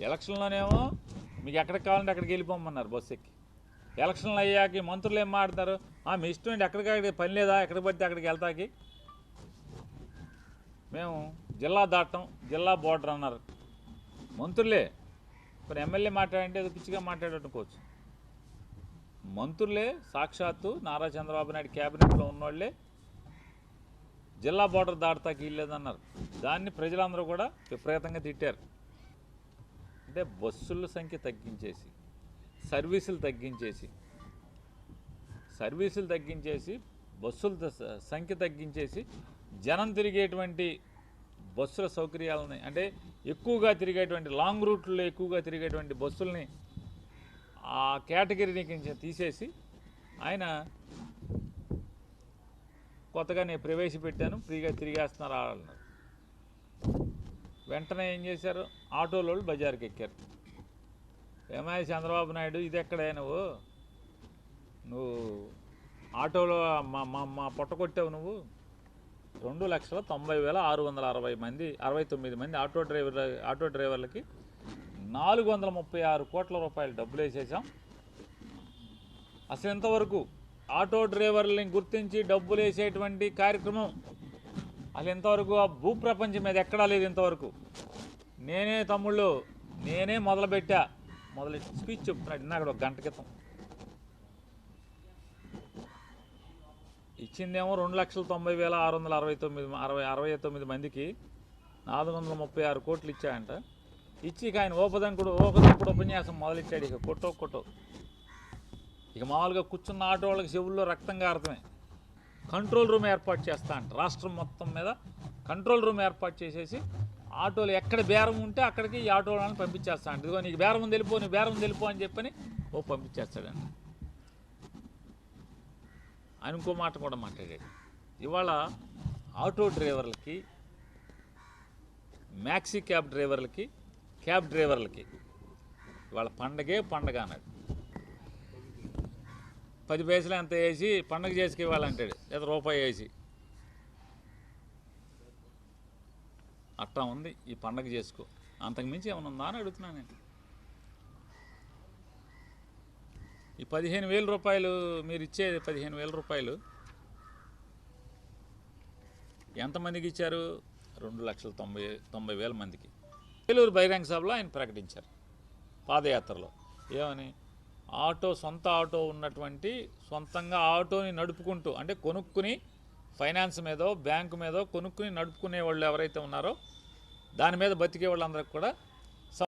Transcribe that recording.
ఎలక్షన్లోనేమో మీకు ఎక్కడికి కావాలంటే అక్కడికి వెళ్ళిపోమన్నారు బస్సు ఎక్కి. ఎలక్షన్లు అయ్యాక మంత్రులు ఏం మాట్లాడతారు? "ఆ, మీ ఇష్టం ఏంటి? ఎక్కడికి పని లేదా? ఎక్కడికి పడితే అక్కడికి వెళ్తాకి. మేము జిల్లా దాటం జిల్లా బోర్డర్ అన్నారు. మంత్రులే ఇప్పుడు ఎమ్మెల్యే మాట్లాడంటే అది పిచ్చిగా మాట్లాడనుకోవచ్చు మంత్రులే సాక్షాత్తు నారా చంద్రబాబు నాయుడు క్యాబినెట్లో ఉన్నోళ్ళే జిల్లా బోర్డర్ దాటతాకి వీళ్ళేదన్నారు దాన్ని ప్రజలందరూ కూడా విపరీతంగా తిట్టారు. అంటే బస్సుల సంఖ్య తగ్గించేసి సర్వీసులు తగ్గించేసి సర్వీసులు తగ్గించేసి బస్సుల సంఖ్య తగ్గించేసి జనం తిరిగేటువంటి బస్సుల సౌకర్యాలని అంటే ఎక్కువగా తిరిగేటువంటి లాంగ్ రూట్లో ఎక్కువగా తిరిగేటువంటి బస్సుల్ని ఆ కేటగిరీని కొంచెం తీసేసి ఆయన కొత్తగా నేను ప్రవేశపెట్టాను ఫ్రీగా తిరిగేస్తున్నారు అన్నారు. వెంటనే ఏం చేశారు? ఆటోలో బజార్కి ఎక్కారు. ఏమయ్య చంద్రబాబు నాయుడు ఇది ఎక్కడే నువ్వు? నువ్వు ఆటోలో మా మా మా పొట్ట కొట్టావు నువ్వు? రెండు లక్షల తొంభై వేల ఆరు వందల అరవై మంది అరవై తొమ్మిది మంది ఆటో డ్రైవర్ ఆటో డ్రైవర్లకి నాలుగు వందల ముప్పై ఆరు కోట్ల రూపాయలు డబ్బులు వేసేసాం అసలు ఇంతవరకు ఆటో డ్రైవర్లని గుర్తించి డబ్బులు వేసేటువంటి కార్యక్రమం అసలు ఇంతవరకు ఆ భూప్రపంచం మీద ఎక్కడా లేదు ఇంతవరకు. నేనే తమ్ముళ్ళు నేనే మొదలుపెట్టా. మొదలు స్పీచ్ చెప్తున్నాడు ఇందాక ఒక గంట క్రితం. ఇచ్చిందేమో రెండు లక్షల తొంభై వేల ఆరు వందల అరవై తొమ్మిది అరవై అరవై తొమ్మిది మందికి నాలుగు వందల ముప్పై ఆరు కోట్లు ఇచ్చాయంట. ఇచ్చి ఇక ఆయన ఓపదంకుడు ఓపదంకుడు ఉపన్యాసం మొదలెట్టాడు ఇక. కొట్టో కొట్టో. ఇక మామూలుగా కూర్చున్న ఆటో వాళ్ళకి చెవుల్లో రక్తం కారతమే కంట్రోల్ రూమ్ ఏర్పాటు చేస్తా అంట రాష్ట్రం మొత్తం మీద కంట్రోల్ రూమ్ ఏర్పాటు చేసేసి ఆటోలు ఎక్కడ బేరం ఉంటే అక్కడికి ఈ ఆటో వాళ్ళని పంపించేస్తా అంట ఇదిగో నీకు బేరం తెలిపో వెళ్ళిపో నీ బేరం తెలిపో వెళ్ళిపో అని చెప్పని ఓ పంపించేస్తాడండి ఆయన ఇంకో మాట కూడా మాట్లాడాడు. ఇవాళ ఆటో డ్రైవర్లకి మ్యాక్సీ క్యాబ్ డ్రైవర్లకి క్యాబ్ డ్రైవర్లకి ఇవాళ పండగే పండగ అన్నాడు. పది పైసలు ఎంత వేసి పండగ చేసుకు ఇవ్వాలంటాడు లేదా రూపాయి వేసి. అట్టా ఉంది ఈ పండగ చేసుకో. అంతకు మించి ఏమైనా ఉందా అని అడుగుతున్నాను నేను. ఈ పదిహేను వేల రూపాయలు మీరు ఇచ్చే పదిహేను వేల రూపాయలు. ఎంతమందికి ఇచ్చారు? రెండు లక్షల తొంభై తొంభై వేల మందికి. ఏలూరు బహిరంగ సభలో ఆయన ప్రకటించారు పాదయాత్రలో. ఏమని? ఆటో సొంత ఆటో ఉన్నటువంటి సొంతంగా ఆటోని నడుపుకుంటూ అంటే కొనుక్కుని ఫైనాన్స్ మీదో బ్యాంకు మీదో కొనుక్కుని నడుపుకునే వాళ్ళు ఎవరైతే ఉన్నారో దాని మీద బతికే వాళ్ళందరికీ కూడా